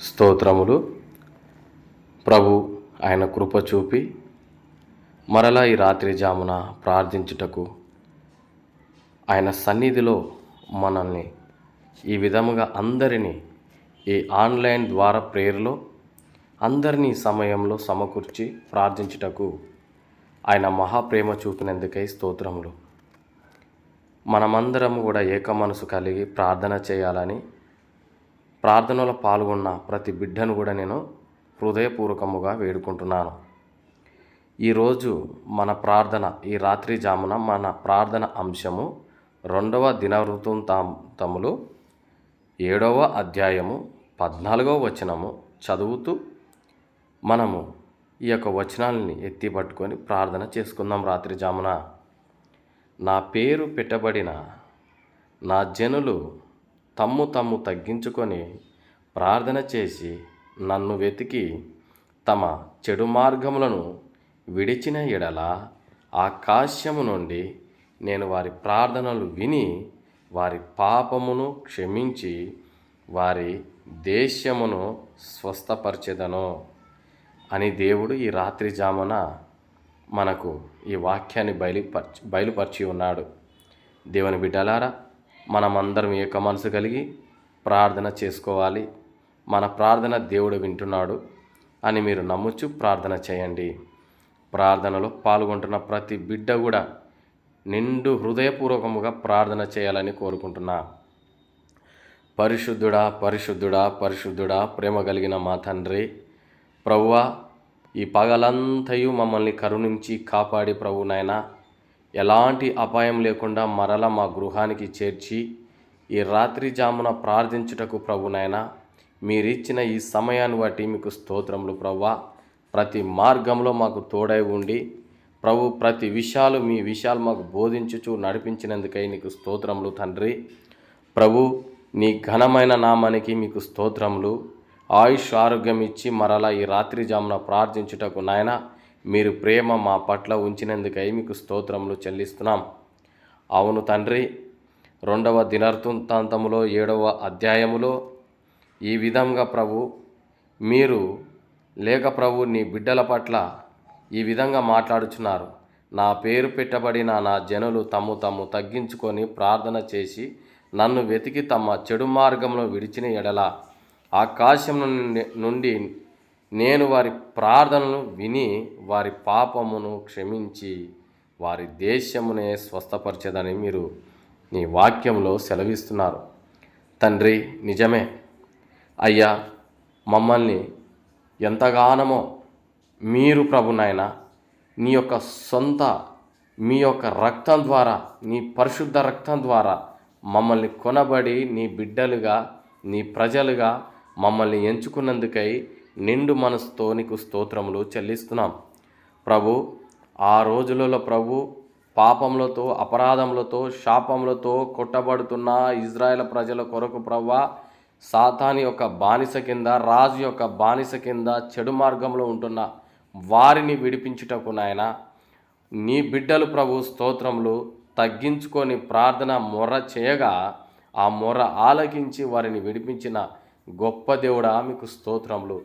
స్తోత్రములు. ప్రభు ఆయన కృప చూపి మరలా ఈ రాత్రి జామున ప్రార్థించుటకు ఆయన సన్నిధిలో మనల్ని ఈ విధముగా అందరినీ ఈ ఆన్లైన్ ద్వారా ప్రేయర్లో అందరినీ సమయంలో సమకూర్చి ప్రార్థించుటకు ఆయన మహాప్రేమ చూపినందుకై స్తోత్రములు. మనమందరం కూడా ఏక మనసు కలిగి ప్రార్థన చేయాలని ప్రార్థనలో పాల్గొన్న ప్రతి బిడ్డను కూడా నేను హృదయపూర్వకముగా వేడుకుంటున్నాను. ఈరోజు మన ప్రార్థన ఈ రాత్రి జామున మన ప్రార్థన అంశము రెండవ దినవృత్తాంతములు ఏడవ అధ్యాయము పద్నాలుగవ వచనము చదువుతూ మనము ఈ యొక్క వచనాలని ఎత్తి పట్టుకొని ప్రార్థన చేసుకుందాం రాత్రి జామున. నా పేరు పెట్టబడిన నా జనులు తమ్ము తమ్ము తగ్గించుకొని ప్రార్థన చేసి నన్ను వెతికి తమ చెడు మార్గములను విడిచిన ఎడల ఆకాశము నుండి నేను వారి ప్రార్థనలు విని వారి పాపమును క్షమించి వారి దేశమును స్వస్థపరచెదను. అని దేవుడు ఈ రాత్రి జామున మనకు ఈ వాక్యాన్ని బయలుపరచి బయలుపరిచి ఉన్నాడు. దేవుని బిడ్డలారా మనమందరం ఏక మనసు కలిగి ప్రార్థన చేసుకోవాలి. మన ప్రార్థన దేవుడు వింటున్నాడు అని మీరు నమ్ముచు ప్రార్థన చేయండి. ప్రార్థనలో పాల్గొంటున్న ప్రతి బిడ్డ కూడా నిండు హృదయపూర్వకముగా ప్రార్థన చేయాలని కోరుకుంటున్నా. పరిశుద్ధుడా పరిశుద్ధుడా పరిశుద్ధుడా ప్రేమ కలిగిన మా తండ్రి ప్రభువా ఈ పగలంతయు మమ్మల్ని కరుణించి కాపాడి ప్రభు నాయనా ఎలాంటి అపాయం లేకుండా మరల మా గృహానికి చేర్చి ఈ రాత్రి జామున ప్రార్థించుటకు ప్రభు మీరిచ్చిన ఈ సమయాన్ని బట్టి మీకు స్తోత్రములు ప్రవ్వా. ప్రతి మార్గంలో మాకు తోడై ఉండి ప్రభు ప్రతి విషయాలు మీ విషయాలు మాకు బోధించుచు నడిపించినందుకై నీకు స్తోత్రములు తండ్రి. ప్రభు నీ ఘనమైన నామానికి మీకు స్తోత్రములు. ఆయుష్ ఆరోగ్యం ఇచ్చి మరలా ఈ రాత్రి జామున ప్రార్థించుటకు నాయనా మీరు ప్రేమ మా పట్ల ఉంచినందుకై మీకు స్తోత్రములు చెల్లిస్తున్నాం. అవును తండ్రి రెండవ దినర్థంతాంతములో ఏడవ అధ్యాయములో ఈ విధంగా ప్రభు మీరు లేక ప్రభు నీ బిడ్డల పట్ల ఈ విధంగా మాట్లాడుచున్నారు. నా పేరు పెట్టబడిన నా జనులు తమ్ము తమ్ము తగ్గించుకొని ప్రార్థన చేసి నన్ను వెతికి తమ చెడు మార్గంలో విడిచిన ఎడల ఆకాశం నుండి నేను వారి ప్రార్థనలు విని వారి పాపమును క్షమించి వారి దేశమునే స్వస్థపరచదని మీరు నీ వాక్యంలో సెలవిస్తున్నారు. తండ్రి నిజమే. అయ్యా మమ్మల్ని ఎంతగానమో మీరు ప్రభునైన నీ యొక్క సొంత మీ యొక్క రక్తం ద్వారా నీ పరిశుద్ధ రక్తం ద్వారా మమ్మల్ని కొనబడి నీ బిడ్డలుగా నీ ప్రజలుగా మమ్మల్ని ఎంచుకున్నందుకై నిండు మనసుతో నీకు స్తోత్రములు చెల్లిస్తున్నాం. ప్రభు ఆ రోజులలో ప్రభు పాపములతో అపరాధములతో శాపములతో కొట్టబడుతున్న ఇజ్రాయెల్ ప్రజల కొరకు ప్రవ్వా సాతాని యొక్క బానిస కింద రాజు యొక్క బానిస కింద చెడు మార్గంలో ఉంటున్న వారిని విడిపించుటకు నాయన నీ బిడ్డలు ప్రభు స్తోత్రములు తగ్గించుకొని ప్రార్థన మొర్ర చేయగా ఆ మొర్ర ఆలకించి వారిని విడిపించిన గొప్ప దేవుడా మీకు స్తోత్రములు.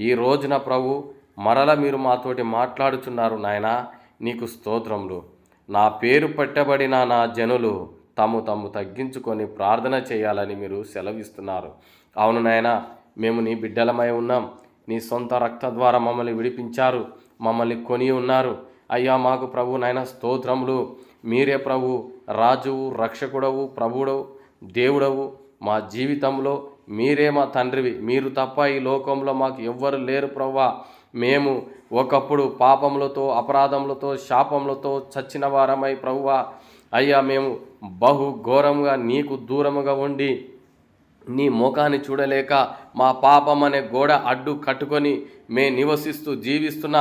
ఈ రోజున ప్రభు మరల మీరు మాతోటి మాట్లాడుచున్నారు నాయనా నీకు స్తోత్రములు. నా పేరు పెట్టబడిన నా జనులు తాము తాము తగ్గించుకొని ప్రార్థన చేయాలని మీరు సెలవిస్తున్నారు. అవును నాయనా మేము నీ బిడ్డలమై ఉన్నాం. నీ సొంత రక్త ద్వారా మమ్మల్ని విడిపించారు. మమ్మల్ని కొని ఉన్నారు. అయ్యా మాకు ప్రభు నాయన స్తోత్రములు. మీరే ప్రభు రాజువు రక్షకుడవు ప్రభుడవు దేవుడవు మా జీవితంలో మీరే మా తండ్రివి? మీరు తప్ప ఈ లోకంలో మాకు ఎవ్వరు లేరు ప్రవ్వా. మేము ఒకప్పుడు పాపములతో అపరాధములతో శాపములతో చచ్చిన వారమై ప్రవ్వా. అయ్యా మేము బహు ఘోరంగా నీకు దూరముగా ఉండి నీ ముఖాన్ని చూడలేక మా పాపం అనే గోడ అడ్డు కట్టుకొని మే నివసిస్తూ జీవిస్తున్న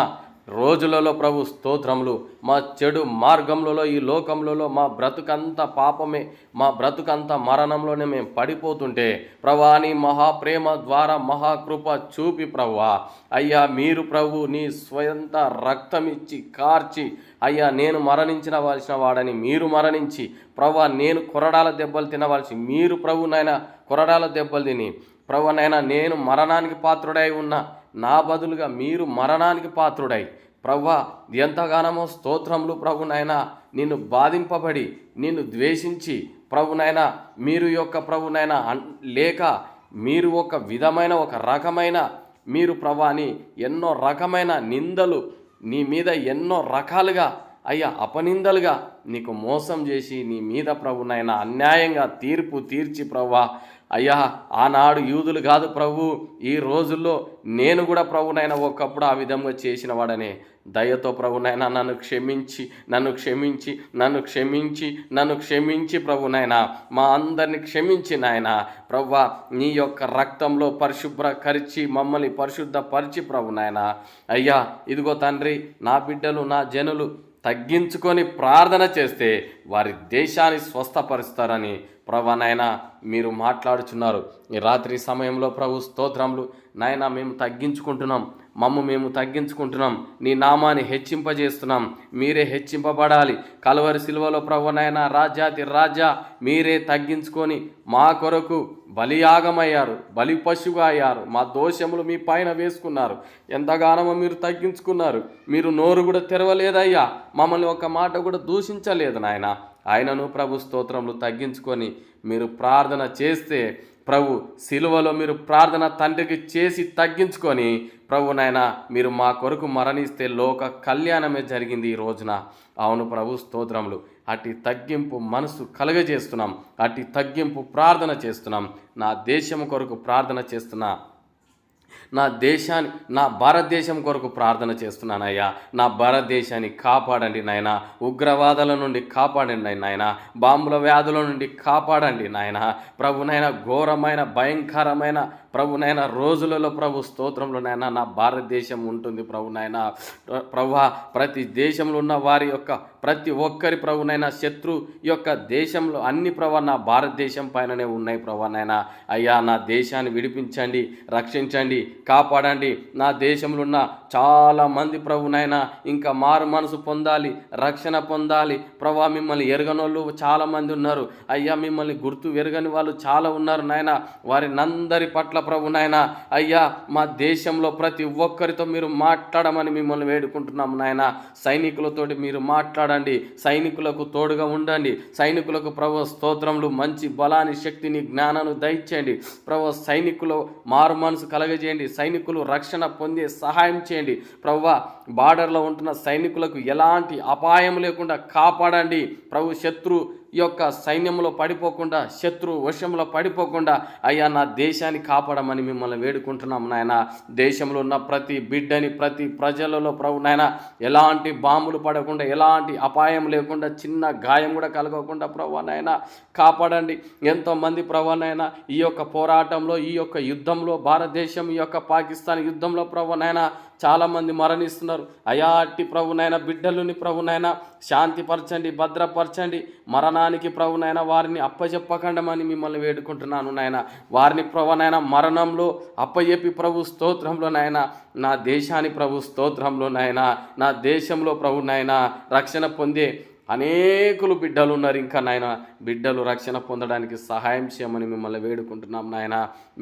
రోజులలో ప్రభు స్తోత్రములు. మా చెడు మార్గంలో ఈ లోకంలో మా బ్రతుకంత పాపమే మా బ్రతుకంత మరణంలోనే మేము పడిపోతుంటే ప్రభా నీ మహాప్రేమ ద్వారా మహాకృప చూపి ప్రభా. అయ్యా మీరు ప్రభు నీ స్వయంత రక్తం ఇచ్చి కార్చి అయ్యా నేను మరణించిన వలసిన వాడని మీరు మరణించి ప్రభా నేను కొరడాల దెబ్బలు తినవలసి మీరు ప్రభు నాయన కొరడాల దెబ్బలు తిని ప్రభునైనా నేను మరణానికి పాత్రుడై ఉన్నా నా బదులుగా మీరు మరణానికి పాత్రుడై ప్రవ్వా ఎంతగానమో స్తోత్రములు ప్రభునైనా నిన్ను బాధింపబడి నిన్ను ద్వేషించి ప్రభునైనా మీరు యొక్క ప్రభునైనా లేక మీరు ఒక విధమైన ఒక రకమైన మీరు ప్రభాని ఎన్నో రకమైన నిందలు నీ మీద ఎన్నో రకాలుగా అయ్యా అపనిందలుగా నీకు మోసం చేసి నీ మీద ప్రభునైనా అన్యాయంగా తీర్పు తీర్చి ప్రవ్వా అయ్యా ఆనాడు యూదులు కాదు ప్రభు ఈ రోజుల్లో నేను కూడా ప్రభునైనా ఒకప్పుడు ఆ విధంగా చేసిన వాడనే. దయతో ప్రభునైనా నన్ను క్షమించి నన్ను క్షమించి నన్ను క్షమించి నన్ను క్షమించి ప్రభునైనా. మా అందరిని క్షమించి నాయన. ప్రవ్వా నీ యొక్క రక్తంలో పరిశుభ్ర కరిచి మమ్మల్ని పరిశుద్ధపరిచి ప్రభునైనా. అయ్యా ఇదిగో తండ్రి నా బిడ్డలు నా జనులు తగ్గించుకొని ప్రార్థన చేస్తే వారి దేశాన్ని స్వస్థపరుస్తారని ప్రభా నాయన మీరు మాట్లాడుచున్నారు. ఈ రాత్రి సమయంలో ప్రభు స్తోత్రములు. నాయన మేము తగ్గించుకుంటున్నాం. మమ్ము మేము తగ్గించుకుంటున్నాం. నీ నామాన్ని హెచ్చింపజేస్తున్నాం. మీరే హెచ్చింపబడాలి. కలవరి శిలువలో ప్రభు నాయన రాజాతి రాజా మీరే తగ్గించుకొని మా కొరకు బలియాగమయ్యారు. బలి పశువుగా అయ్యారు. మా దోషములు మీ పైన వేసుకున్నారు. ఎంతగానో మీరు తగ్గించుకున్నారు. మీరు నోరు కూడా తెరవలేదయ్యా. మమ్మల్ని ఒక మాట కూడా దూషించలేదు నాయన. ఆయనను ప్రభు స్తోత్రములు తగ్గించుకొని మీరు ప్రార్థన చేస్తే ప్రభు సిలువలో మీరు ప్రార్థన తండ్రికి చేసి తగ్గించుకొని ప్రభు నాయన మీరు మా కొరకు మరణిస్తే లోక కళ్యాణమే జరిగింది ఈ రోజున. అవును ప్రభు స్తోత్రములు. అట్టి తగ్గింపు మనసు కలగజేస్తున్నాం. అట్టి తగ్గింపు ప్రార్థన చేస్తున్నాం. నా దేశం కొరకు ప్రార్థన చేస్తున్నా. నా దేశాన్ని నా భారతదేశం కొరకు ప్రార్థన చేస్తున్నానయ్యా. నా భారతదేశాన్ని కాపాడండి నాయన. ఉగ్రవాదాల నుండి కాపాడండి నాయన. బాంబుల వ్యాధుల నుండి కాపాడండి నాయన. ప్రభునైన ఘోరమైన భయంకరమైన ప్రభునైన రోజులలో ప్రభు స్తోత్రంలో నాయన నా భారతదేశం ఉంటుంది ప్రభు నాయన. ప్రభు ప్రతి దేశంలో ఉన్న వారి యొక్క ప్రతి ఒక్కరి ప్రభునైనా శత్రు యొక్క దేశంలో అన్ని ప్రభా నా భారతదేశం పైననే ఉన్నాయి ప్రభు నాయన. అయ్యా నా దేశాన్ని విడిపించండి రక్షించండి కాపాడండి. నా దేశంలో ఉన్న చాలా మంది ప్రభునైనా ఇంకా మారు మనసు పొందాలి రక్షణ పొందాలి. ప్రభా మిమ్మల్ని ఎరగనోళ్ళు చాలా మంది ఉన్నారు. అయ్యా మిమ్మల్ని గుర్తు ఎరగని వాళ్ళు చాలా ఉన్నారు నాయన. వారినందరి పట్ల ప్రభునైనా అయ్యా మా దేశంలో ప్రతి ఒక్కరితో మీరు మాట్లాడమని మిమ్మల్ని వేడుకుంటున్నాము నాయన. సైనికులతోటి మీరు మాట్లాడండి. సైనికులకు తోడుగా ఉండండి. సైనికులకు ప్రభు స్తోత్రములు మంచి బలాన్ని శక్తిని జ్ఞానాన్ని దయచేయండి. ప్రభు సైనికులు మారు మనసు కలగజేయండి. సైనికులు రక్షణ పొందే సహాయం చేయండి. ప్రభు బార్డర్లో ఉంటున్న సైనికులకు ఎలాంటి అపాయం లేకుండా కాపాడండి. ప్రభు శత్రు యొక్క సైన్యంలో పడిపోకుండా శత్రు వశంలో పడిపోకుండా అయ్యా నా దేశాన్ని కాపాడమని మిమ్మల్ని వేడుకుంటున్నాం నాయన. దేశంలో ఉన్న ప్రతి బిడ్డని ప్రతి ప్రజలలో ప్రభు నాయన ఎలాంటి బాంబులు పడకుండా ఎలాంటి అపాయం లేకుండా చిన్న గాయం కూడా కలగకుండా ప్రభు నాయన కాపాడండి. ఎంతోమంది ప్రభు నాయన ఈ యొక్క పోరాటంలో ఈ యొక్క యుద్ధంలో భారతదేశం ఈ యొక్క పాకిస్తాన్ యుద్ధంలో ప్రభు నాయన చాలామంది మరణిస్తున్నారు. అయా అట్టి ప్రభునైనా బిడ్డలుని ప్రభునైనా శాంతిపరచండి భద్రపరచండి. మరణానికి ప్రభునైనా వారిని అప్పచెప్పకండమని మిమ్మల్ని వేడుకుంటున్నాను నాయన. వారిని ప్రభునైనా మరణంలో అప్పచెప్పి ప్రభు స్తోత్రంలోనైనా నాయన. నా దేశాన్ని ప్రభు స్తోత్రంలోనైనా నాయన. నా దేశంలో ప్రభునైనా రక్షణ పొందే అనేకులు బిడ్డలు ఉన్నారు. ఇంకా నాయన బిడ్డలు రక్షణ పొందడానికి సహాయం చేయమని మిమ్మల్ని వేడుకుంటున్నాం నాయన.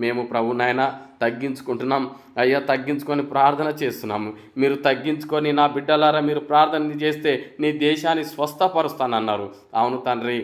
మేము ప్రభు నాయన తగ్గించుకుంటున్నాం. అయ్యా తగ్గించుకొని ప్రార్థన చేస్తున్నాము మీరు తగ్గించుకొని నా బిడ్డలారా మీరు ప్రార్థన చేస్తే నీ దేశాన్ని స్వస్థపరుస్తానన్నారు. అవును తండ్రి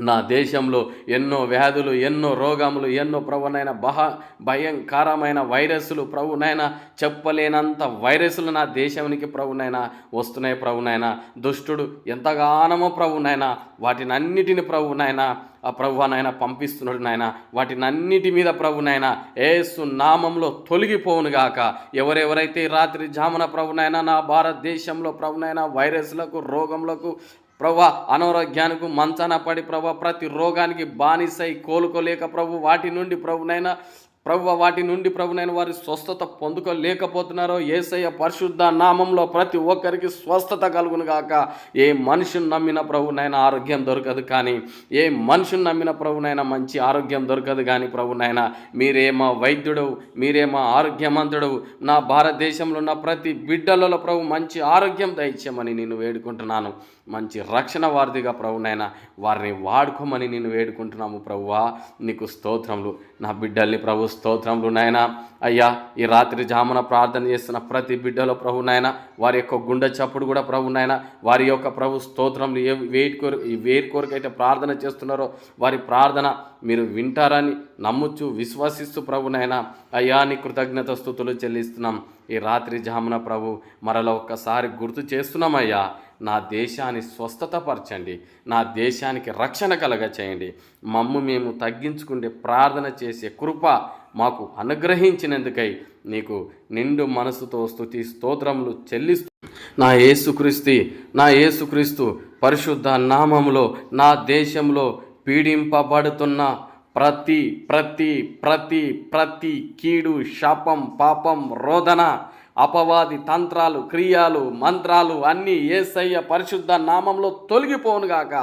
నా దేశంలో ఎన్నో వ్యాధులు ఎన్నో రోగములు ఎన్నో ప్రభునైన బహ భయంకరమైన వైరస్లు ప్రభునైనా చెప్పలేనంత వైరస్లు నా దేశానికి ప్రభునైనా వస్తున్నాయి ప్రభునైనా. దుష్టుడు ఎంతగానమో ప్రభునైనా వాటిని అన్నిటిని ప్రభునైనా ఆ ప్రభు నాయన పంపిస్తున్నాడు నాయన. వాటిని అన్నిటి మీద ప్రభు నాయన ఏసు నామంలో తొలగిపోవును గాక. ఎవరెవరైతే రాత్రి జామున ప్రభు నాయన నా భారతదేశంలో ప్రభు నాయన వైరస్లకు రోగములకు ప్రభా అనారోగ్యానికి మంచాన పడి ప్రభా ప్రతి రోగానికి బానిసై కోలుకోలేక ప్రభు వాటి నుండి ప్రభునైనా ప్రభు వాటి నుండి ప్రభునైన వారి స్వస్థత పొందుకోలేకపోతున్నారో ఏసయ్య పరిశుద్ధ నామంలో ప్రతి ఒక్కరికి స్వస్థత కలుగును గాక. ఏ మనిషిని నమ్మిన ప్రభునైనా ఆరోగ్యం దొరకదు కానీ ఏ మనిషిని నమ్మిన ప్రభునైనా మంచి ఆరోగ్యం దొరకదు కానీ ప్రభునైనా మీరే మా వైద్యుడు మీరే మా ఆరోగ్యమంతుడు. నా భారతదేశంలో ఉన్న ప్రతి బిడ్డలలో ప్రభు మంచి ఆరోగ్యం దయచేయమని నేను వేడుకుంటున్నాను. మంచి రక్షణ వారిదిగా ప్రభునైనా వారిని వాడుకోమని నేను వేడుకుంటున్నాము ప్రభువా. నీకు స్తోత్రములు. నా బిడ్డల్ని ప్రభు స్తోత్రములు నాయన. అయ్యా ఈ రాత్రి జామున ప్రార్థన చేస్తున్న ప్రతి బిడ్డలో ప్రభు నాయన వారి యొక్క గుండె చప్పుడు కూడా ప్రభు నాయన వారి యొక్క ప్రభు స్తోత్రములు ఏ వేటి కొరకు ఈ వేటి కొరకైతే ప్రార్థన చేస్తున్నారో వారి ప్రార్థన మీరు వింటారని నమ్ముచు విశ్వసిస్తూ ప్రభు నాయన. అయ్యా నీ కృతజ్ఞత స్థుతులు చెల్లిస్తున్నాం. ఈ రాత్రి జామున ప్రభు మరలా ఒక్కసారి గుర్తు చేస్తున్నామయ్యా నా దేశాన్ని స్వస్థతపరచండి. నా దేశానికి రక్షణ కలగ చేయండి మమ్ము మేము తగ్గించుకుంటే ప్రార్థన చేసే కృప మాకు అనుగ్రహించినందుకై నీకు నిండు మనసుతో స్థుతి స్తోత్రములు చెల్లిస్తూ నా యేసుక్రీస్తు నా యేసుక్రీస్తు పరిశుద్ధ నామములో నా దేశంలో పీడింపబడుతున్న ప్రతి ప్రతి ప్రతి ప్రతి కీడు శాపం పాపం రోదన అపవాది తంత్రాలు క్రియాలు మంత్రాలు అన్నీ ఏసయ్య పరిశుద్ధ నామంలో తొలగిపోనుగాక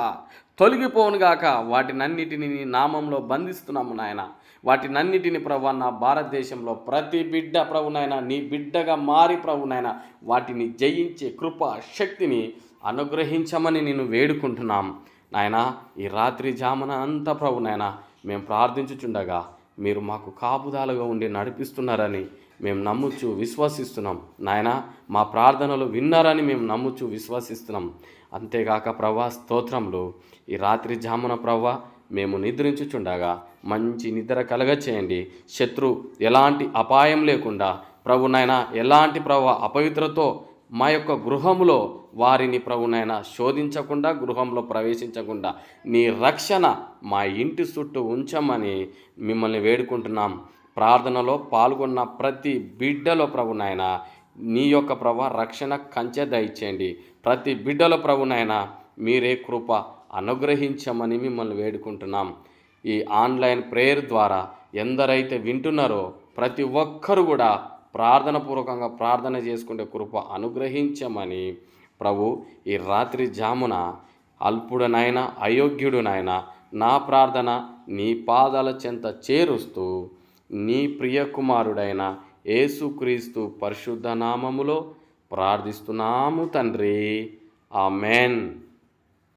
తొలగిపోనుగాక వాటినన్నిటిని నీ నామంలో బంధిస్తున్నాము నాయన. వాటినన్నిటిని ప్రభు నా భారతదేశంలో ప్రతి బిడ్డ ప్రభునైనా నీ బిడ్డగా మారి ప్రభునైనా వాటిని జయించే కృప శక్తిని అనుగ్రహించమని నేను వేడుకుంటున్నాం. నాయనా ఈ రాత్రి జామున అంతా ప్రభునైనా మేము ప్రార్థించుచుండగా మీరు మాకు కాపుదాలుగా ఉండి నడిపిస్తున్నారని మేము నమ్ముచు విశ్వసిస్తున్నాం. నాయన మా ప్రార్థనలు విన్నారని మేము నమ్ముచు విశ్వసిస్తున్నాం. అంతేగాక ప్రభా స్తోత్రంలో ఈ రాత్రి జామున ప్రభా మేము నిద్రించుచుండగా మంచి నిద్ర కలగ చేయండి శత్రు ఎలాంటి అపాయం లేకుండా ప్రభు నాయన ఎలాంటి ప్రభు అపవిత్రతో మా యొక్క గృహములో వారిని ప్రభునైనా శోధించకుండా గృహంలో ప్రవేశించకుండా నీ రక్షణ మా ఇంటి చుట్టూ ఉంచమని మిమ్మల్ని వేడుకుంటున్నాం. ప్రార్థనలో పాల్గొన్న ప్రతి బిడ్డలో ప్రభునైన నీ యొక్క ప్రభ రక్షణ కంచె దయచేయండి. ప్రతి బిడ్డలో ప్రభునైన మీరే కృప అనుగ్రహించమని మిమ్మల్ని వేడుకుంటున్నాం. ఈ ఆన్లైన్ ప్రేయర్ ద్వారా ఎందరైతే వింటున్నారో ప్రతి ఒక్కరు కూడా ప్రార్థన పూర్వకంగా ప్రార్థన చేసుకుంటే కృప అనుగ్రహించమని ప్రభు ఈ రాత్రి జామున అల్పుడనైనా అయోగ్యుడునైనా నా ప్రార్థన నీ పాదాల చెంత చేరుస్తూ నీ ప్రియకుమారుడైన యేసుక్రీస్తు పరిశుద్ధ నామములో ప్రార్థిస్తున్నాము తండ్రి. ఆమెన్.